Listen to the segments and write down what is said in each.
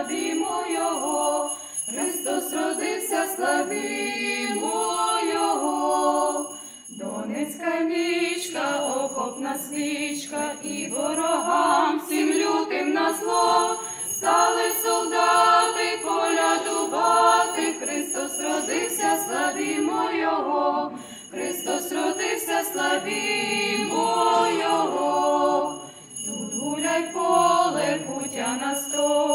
славімо Його, Христос родився, славімо Його. Донецька нічка, окопна свічка, і ворогам всім лютим на зло. Стали солдати колядувати, Христос родився, славімо Його, Христос родився, славімо Його. Тут гуляй поле, путя на столі,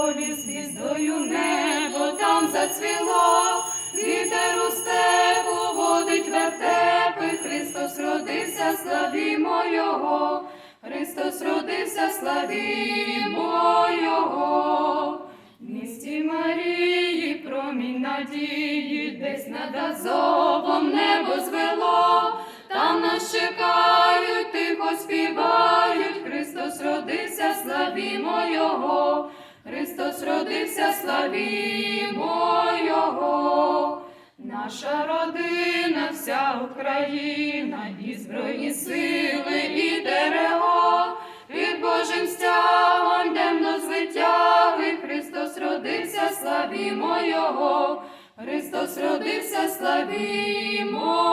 звіздою небо там зацвіло, вітер у степу водить вертепи, Христос родився, славімо Його, Христос родився, славімо Його. В місті Марії промінь надії, десь над Азовом Христос родився, славімо Його. Наша родина, вся Україна, і збройні сили, і ТРО, під Божим стягом йдем до звитяги, Христос родився, славімо Його, Христос родився, славімо.